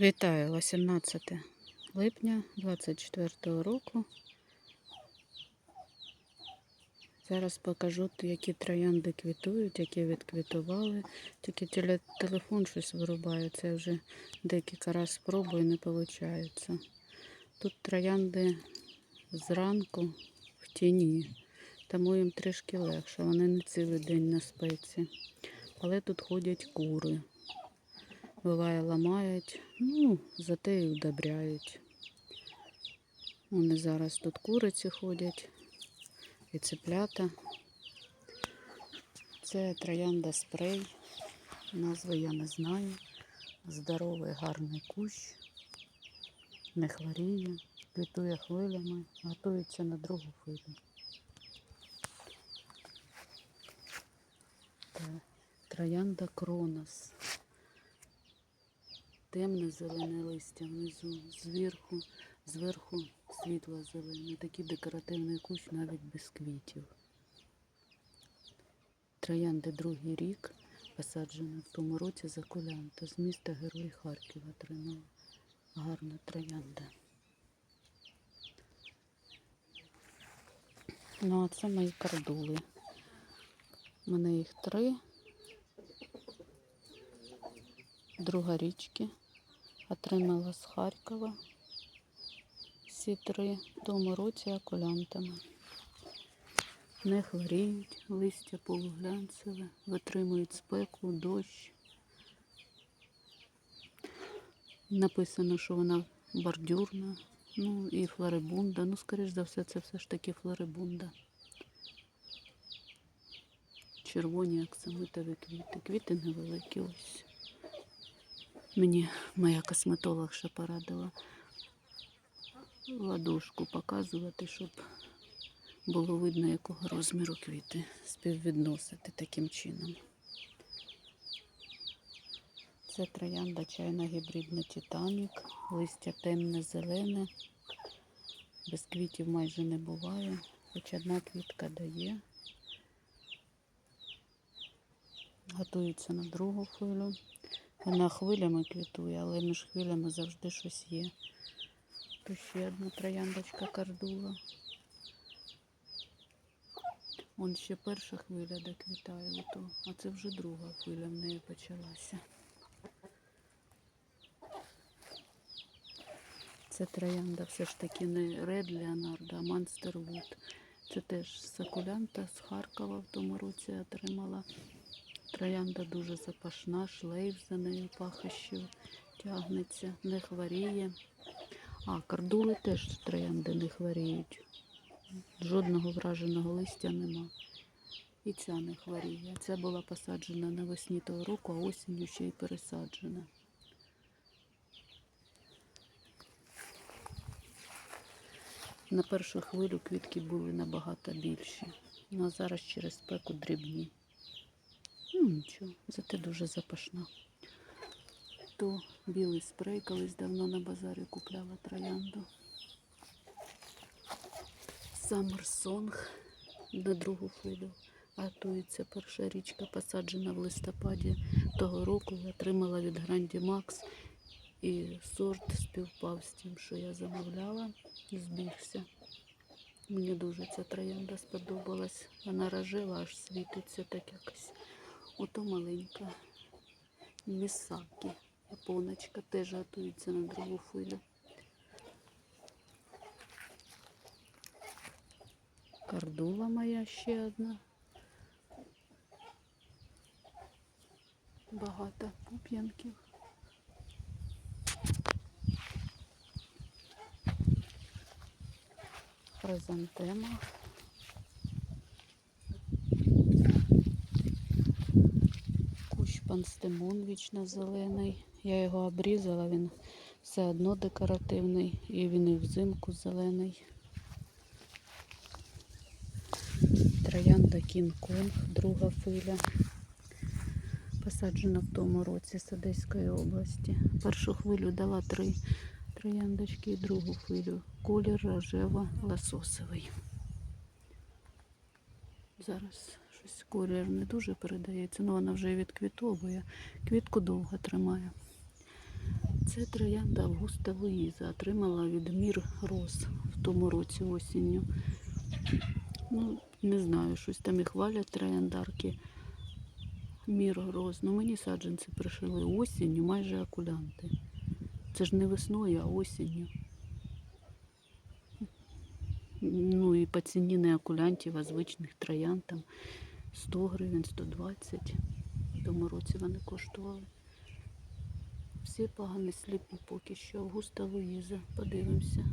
Вітаю 18 липня 24 року. Зараз покажу, які троянди квітують, які відквітували. Тільки теле- телефон щось вирубає. Це вже декілька разів спробую, не виходить. Тут троянди зранку в тіні, тому їм трішки легше. Вони не цілий день на спеці. Але тут ходять кури. Буває, ламають, ну, зате і удобряють. Вони зараз тут куриці ходять і цеплята. Це троянда спрей. Назви я не знаю. Здоровий гарний кущ. Не хворіє, квітує хвилями, готується на другу хвилю. Троянда Кронос темне зелене листя внизу, зверху, зверху світло зелене. Такий декоративний кущ навіть без квітів. Троянди другий рік посаджена в тому році за колянта. З міста Герой Харків отримала. Гарна троянда. Ну, а це мої кардули. У мене їх три. Друга річки. Отримала з Харкова. Всі три тому році акулянтами. Не хворіють, листя полуглянцеве, витримують спеку, дощ. Написано, що вона бордюрна, ну і флорибунда. Ну, скоріш за все, це все ж таки флорибунда. Червоні аксамитові квіти. Квіти невеликі ось. Мені моя косметолог ще порадила ладошку показувати, щоб було видно, якого розміру квіти співвідносити таким чином. Це троянда чайна гібридна Титанік, листя темне зелене, без квітів майже не буває, хоч одна квітка дає. Готується на другу хвилю. Вона хвилями квітує, але між хвилями завжди щось є. Тут ще одна трояндочка кардула. Вон ще перша хвиля доквітає, ото, а це вже друга хвиля в неї почалася. Це троянда все ж таки не Ред Леонардо, а Монстервуд. Це теж сакулянта з Харкова в тому році отримала. Троянда дуже запашна, шлейф за нею пахощів тягнеться, не хворіє. А, кардули теж троянди не хворіють. Жодного враженого листя нема. І ця не хворіє. Ця була посаджена навесні того року, а осінню ще й пересаджена. На першу хвилю квітки були набагато більші. Ну а зараз через спеку дрібні. Нічого, зате дуже запашна. То білий спрей колись давно на базарі купляла троянду. Summer Song на другу хвилю. Готується перша річка, посаджена в листопаді того року. Отримала від Гранді Макс. І сорт співпав з тим, що я замовляла, збігся. Мені дуже ця троянда сподобалась. Вона рожева, аж світиться так якось. Ото маленька. Місакі. Японочка теж готується на другу хвилю. Кардула моя ще одна. Багато пуп'янків. Хризантема. Кущ панстемон вічно зелений. Я його обрізала, він все одно декоративний і він і взимку зелений. Троянда Кінг-Конг, друга филя. Посаджена в тому році з Одеської області. Першу хвилю дала три трояндочки і другу хвилю. Колір рожево лососовий. Зараз щось колір не дуже передається, але вона вже відквітовує. Квітку довго тримає. Це троянда Августа Луїза отримала від Мір Роз в тому році осінню. Ну, не знаю, щось там і хвалять трояндарки. Мір Роз. Ну мені саджанці пришили осінню, майже акулянти. Це ж не весною, а осінню. Ну і по ціні не акулянтів, а звичних троян там 100 гривень, 120. В тому році вони коштували. Всі погані сліпі поки що. Августа Луїза. Подивимося.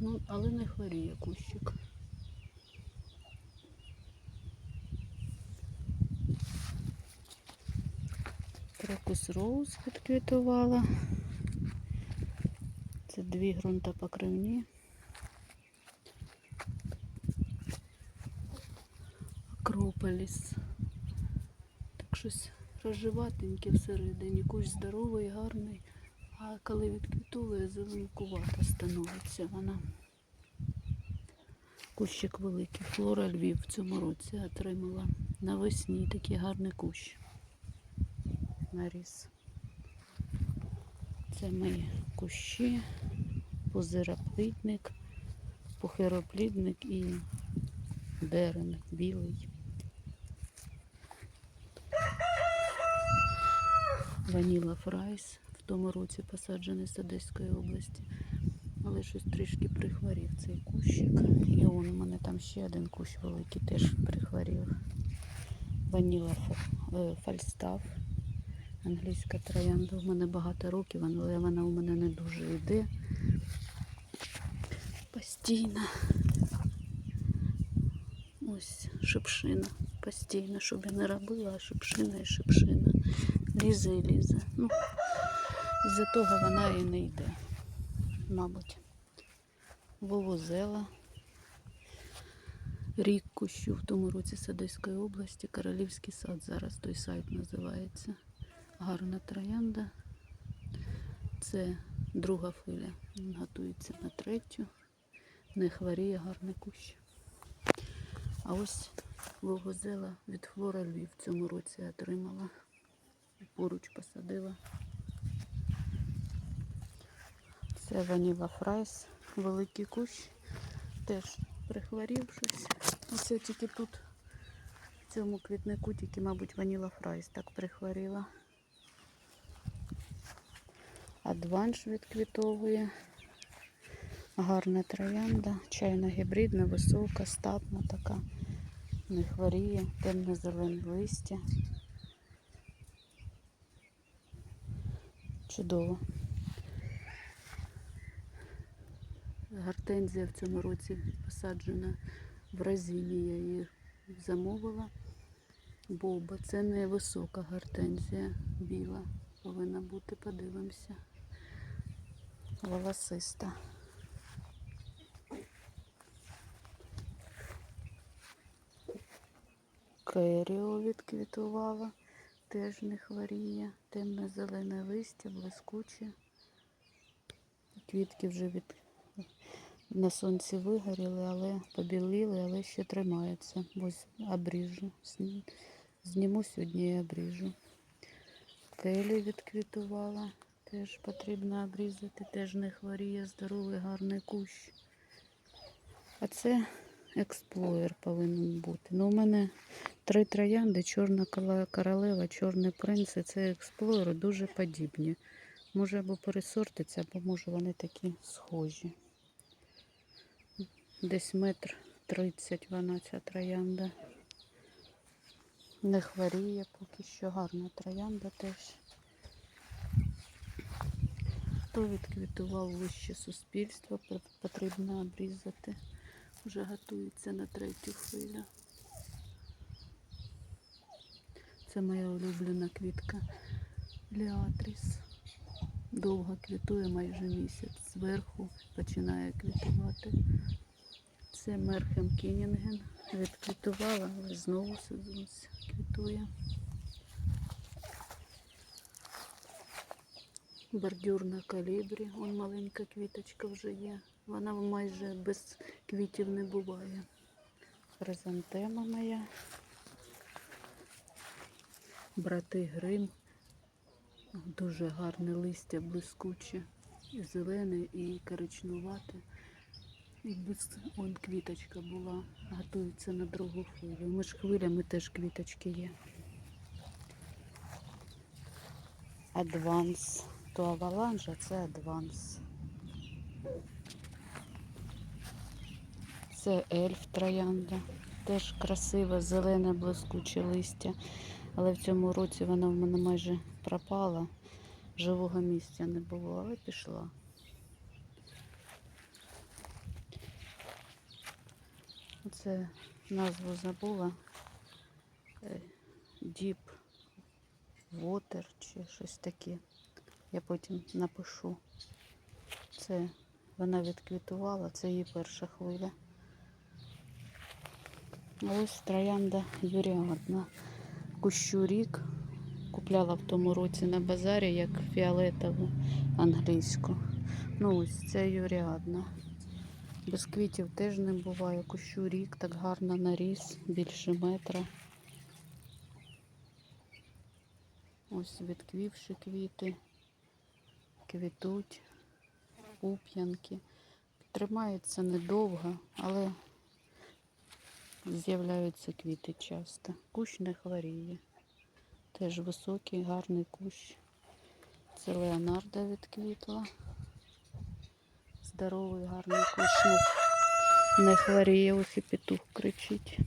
Ну, але не хворіє кущик. Крокус Роуз відквітувала. Це дві ґрунтопокривні. Акрополіс. Так щось розживатеньке всередині. Кущ здоровий, гарний. А коли відквітовує, зеленкувата становиться вона. Кущик великий. Флора Львів в цьому році отримала. Навесні такий гарний кущ. Наріс. Це мої кущі, позироплідник, похироплідник і дерен білий. Ваніла Фрайс в тому році посаджений з Одеської області. Але щось трішки прихворів цей кущик. І он у мене там ще один кущ великий теж прихворів. Ваніла е, Англійська троянда. У мене багато років, але вона у мене не дуже йде. Постійно. Ось шипшина. Постійно, щоб я не робила, а шипшина і шипшина. Лізе і лізе. Ну, із-за того вона і не йде, мабуть. Вовозела. Рік кущу в тому році з Одеської області. Королівський сад зараз той сайт називається. Гарна троянда. Це друга хвиля. Він готується на третю. Не хворіє гарний кущ. А ось вовозела від Флора Львів в цьому році отримала. Поруч посадила. Це Ваніла Фрайс, великий кущ. Теж прихворів щось. Оце тільки тут, в цьому квітнику, тільки, мабуть, Ваніла Фрайс так прихворіла. Адванш відквітовує. Гарна троянда, чайна гібридна, висока, статна така. Не хворіє, темно-зелене листя. Чудово. Гортензія в цьому році посаджена в разині. Я її замовила. Боба. Це не висока гортензія біла. Повинна бути, подивимося. Волосиста. Керіо відквітувала, теж не хворіє. Темно-зелене листя, блискуче. Квітки вже від... на сонці вигоріли, але побіліли, але ще тримаються. Ось обріжу. Зні- Зніму сьогодні і обріжу. Келі відквітувала. Теж потрібно обрізати, теж не хворіє, здоровий, гарний кущ. А це експлоєр повинен бути. Ну, у мене три троянди, чорна королева, чорний принц і це експлоєр дуже подібні. Може або пересортиться, або може вони такі схожі. Десь метр тридцять вона ця троянда. Не хворіє, поки що гарна троянда теж. Хто відквітував вище суспільство, потрібно обрізати. Вже готується на третю хвилю. Це моя улюблена квітка Ліатріс. Довго квітує майже місяць. Зверху починає квітувати. Це Мерхем Кінінген. Відквітувала, але знову сезон квітує. Бордюр на калібрі. Вон маленька квіточка вже є. Вона майже без квітів не буває. Хризантема моя. Брати Грим. Дуже гарне листя, блискуче, зелене, і коричнувате. І без... Вон квіточка була, готується на другу хвилю. Між хвилями теж квіточки є. Адванс. То аваланж, а це адванс. Це ельф троянда. Теж красиве, зелене, блискуче листя. Але в цьому році вона в мене майже пропала. Живого місця не було, але пішла. Це назву забула. Е, Deep Water чи щось таке. Я потім напишу. Це вона відквітувала, це її перша хвиля. Ось троянда Юріадна. Кущу рік. Купляла в тому році на базарі як фіолетову англійську. Ну ось це Юріадна. Без квітів теж не буває. Кущу рік так гарно наріс, більше метра. Ось відквівши квіти, квітуть, пуп'янки. Тримаються недовго, але з'являються квіти часто. Кущ не хворіє. Теж високий, гарний кущ. Це Леонарда відквітла. Здоровий, гарний кущ. Не- Не хворіє, ось і петух кричить.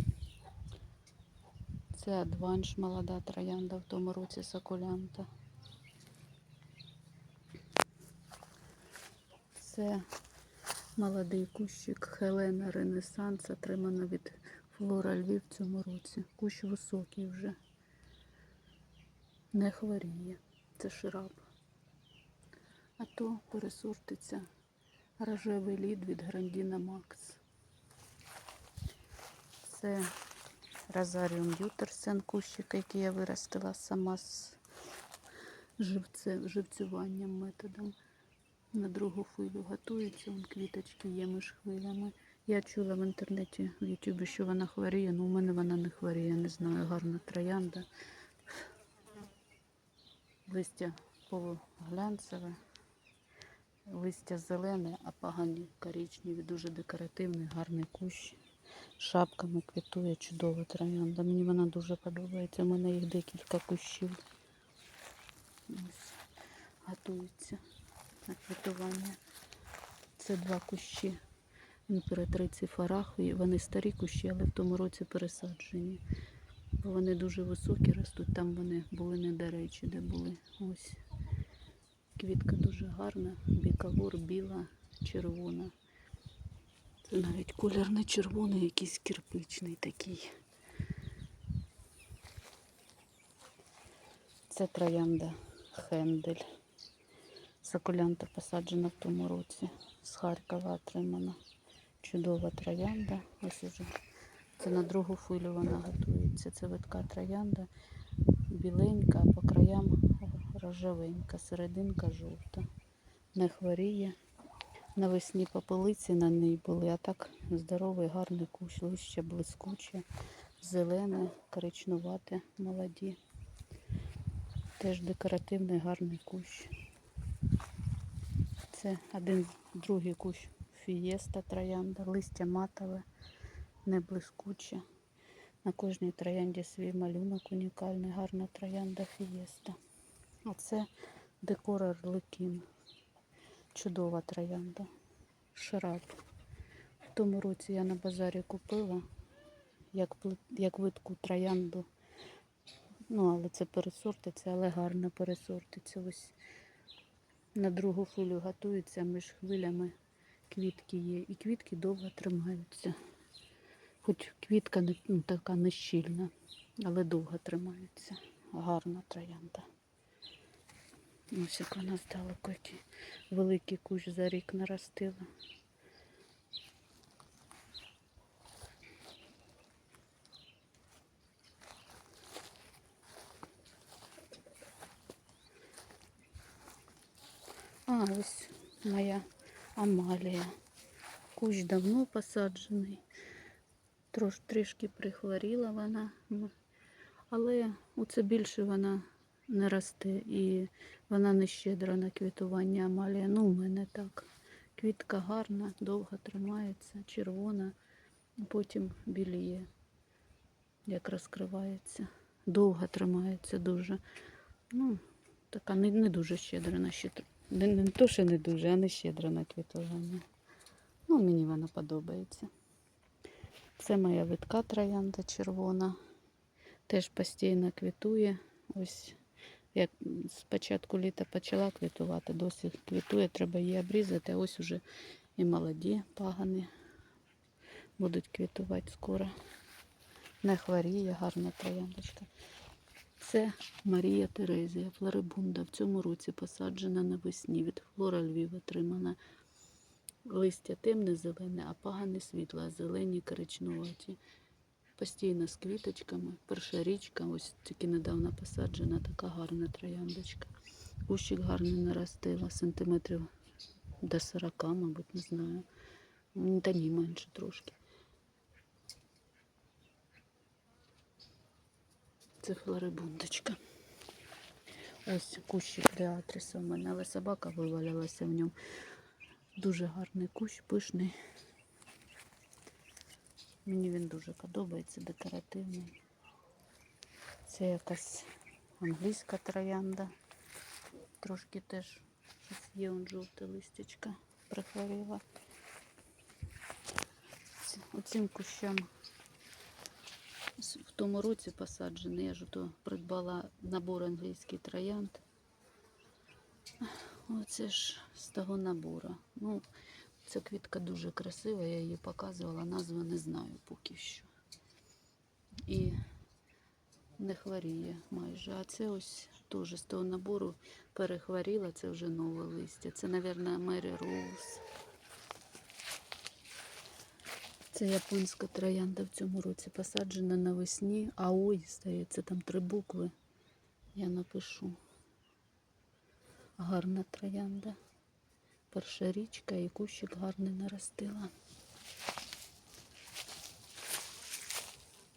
Це адванш молода троянда в тому році сакулянта. Це молодий кущик Хелена Ренесанс, отримано від Флора Львів в цьому році. Кущ високий вже. Не хворіє. Це шираб. А то пересортиться рожевий лід від Грандіна Макс. Це Розаріум Ютерсен, кущик, який я виростила сама з живце, живцюванням методом. На другу хвилю готується, вон квіточки є між хвилями. Я чула в інтернеті в Ютубі, що вона хворіє, але у мене вона не хворіє, не знаю, гарна троянда. Листя полуглянцеве, листя зелене, а погані коричневі, дуже декоративний, гарний кущ. Шапками квітує чудова троянда. Мені вона дуже подобається. У мене їх декілька кущів. Ось, готується на квітування. Це два кущі імператриці Фарахові. Вони старі кущі, але в тому році пересаджені. Бо вони дуже високі ростуть, там вони були не до речі, де були. Ось. Квітка дуже гарна, бікавур, біла, червона. Це навіть колір не червоний, якийсь кирпичний такий. Це троянда Хендель. Сакулянта посаджена в тому році. З Харкова отримана. Чудова троянда. Ось уже. Це на другу хвилю вона готується. Це видка троянда. Біленька, по краям рожевенька, серединка жовта. Не хворіє. Навесні попелиці на ній були, а так здоровий, гарний кущ, лище блискуче, зелене, коричнувате, молоді. Теж декоративний гарний кущ. Це один другий кущ фієста троянда, листя матове, не блискуче. На кожній троянді свій малюнок унікальний, гарна троянда фієста. А це декор Орликін. Чудова троянда. Шраб. В тому році я на базарі купила як, як видку троянду. Ну, але це пересортиться, але гарно пересортиться. Ось на другу хвилю готується між хвилями квітки є. І квітки довго тримаються. Хоч квітка не, ну, така не щільна, але довго тримаються. Гарна троянда. Ось як вона здалеку, великий кущ за рік наростила. А, ось моя Амалія. Кущ давно посаджений. Трош трішки прихворіла вона. Але оце більше вона не росте. І вона не щедра на квітування амалія. Ну, у мене так. Квітка гарна, довго тримається, червона, потім біліє, як розкривається. Довго тримається дуже. Ну, така не, не дуже щедра на щит... Не, то, що не дуже, а не щедра на квітування. Ну, мені вона подобається. Це моя витка троянда червона. Теж постійно квітує. Ось як з початку літа почала квітувати, досі квітує, треба її обрізати. А ось уже і молоді пагани будуть квітувати скоро. Не хворіє, гарна трояндочка. Це Марія Терезія, флорибунда. В цьому році посаджена навесні. Від флора Львів отримана. Листя темне зелене, а пагани світла, зелені коричнуваті. Постійно з квіточками. Перша річка, ось тільки недавно посаджена, така гарна трояндочка. Кущик гарний наростила, сантиметрів до 40, мабуть, не знаю. Та ні, менше трошки. Це флорибундочка. Ось кущик Леатриса в мене, але собака вивалялася в ньому. Дуже гарний кущ, пишний. Мені він дуже подобається, декоративний. Це якась англійська троянда. Трошки теж є он жовте листячка прихворіла. Оцим кущам з- в тому році посаджений. Я ж то придбала набор англійський троянд. Оце ж з того набору. Ну, ця квітка дуже красива, я її показувала, назву не знаю поки що. І не хворіє майже. А це ось теж з того набору перехворіла, це вже нове листя. Це, мабуть, Мері Роуз. Це японська троянда в цьому році посаджена навесні. Аой, здається, там три букви. Я напишу. Гарна троянда. Перша річка і кущик гарний наростила.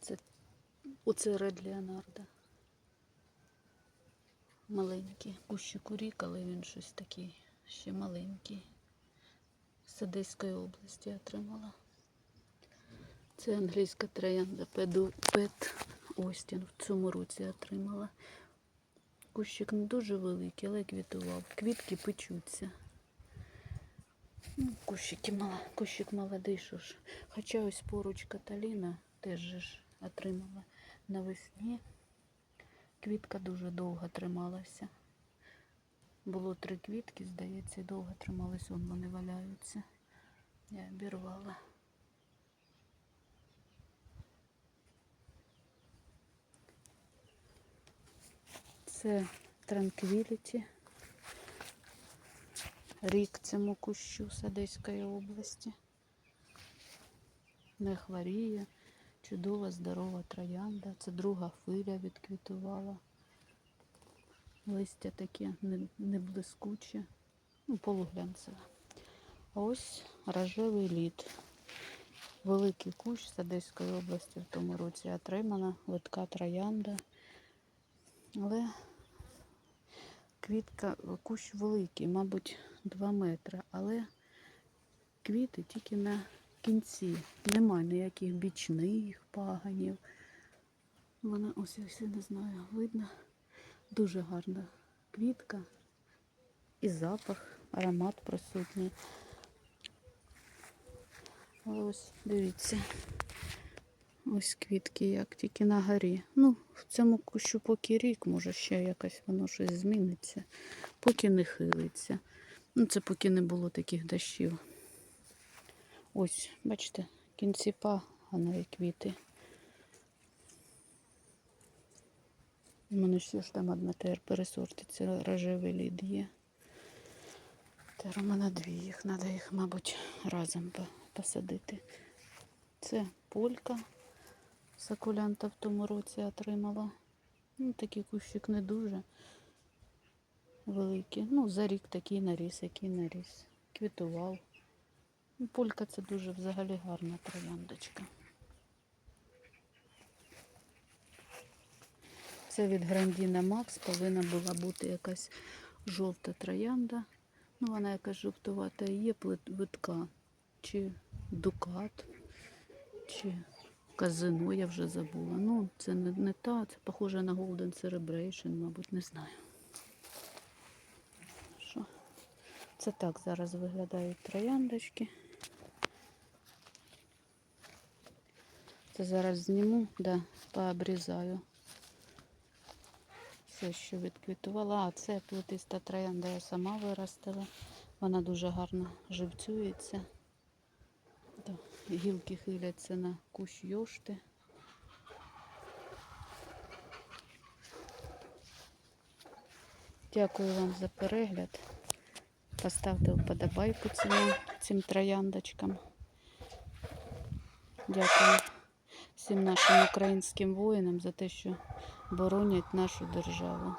Це оце Ред Леонардо. Маленький. Кущик у рік, але він щось такий ще маленький. З Одеської області отримала. Це англійська троянда Пет Остін в цьому році отримала. Кущик не дуже великий, але квітував. Квітки печуться. Ну, кущики мала, кущик молодий, що ж. Хоча ось поруч Каталіна теж ж отримала навесні. Квітка дуже довго трималася. Було три квітки, здається, довго трималися, вон вони валяються. Я обірвала. Це Транквіліті. Рік цьому кущу з Одеської області. Не хворіє. Чудова, здорова троянда. Це друга хвиля відквітувала. Листя таке не, блискуче, ну, полуглянцеве. Ось рожевий лід. Великий кущ з Одеської області в тому році отримана. Литка троянда. Але квітка, кущ великий, мабуть, 2 метри, але квіти тільки на кінці. Нема ніяких бічних паганів. Вона ось ось не знаю, видно. Дуже гарна квітка і запах, аромат присутній. Ось дивіться. Ось квітки, як тільки на горі. Ну, в цьому кущу поки рік, може ще якось воно щось зміниться, поки не хилиться. Ну, це поки не було таких дощів. Ось, бачите, кінці паганові квіти. У мене ще ж там одна тепер пересортиться, рожевий лід є. Тепер у мене дві їх, треба їх, мабуть, разом посадити. Це полька сакулянта в тому році отримала. Ну, такий кущик не дуже великий. Ну, за рік такий наріс, який наріс. Квітував. Ну, Полька це дуже взагалі гарна трояндочка. Це від Грандіна Макс повинна була бути якась жовта троянда. Ну, вона якась жовтувата є плит- витка. Чи дукат, чи казино, я вже забула. Ну, це не, не та, це похоже на Golden Celebration, мабуть, не знаю. Що? Це так зараз виглядають трояндочки. Це зараз зніму, да, пообрізаю. Все, що відквітувала. А це плетиста троянда я сама виростила. Вона дуже гарно живцюється. Гілки хиляться на кущ йошти. Дякую вам за перегляд. Поставте вподобайку цим, цим трояндочкам. Дякую всім нашим українським воїнам за те, що боронять нашу державу.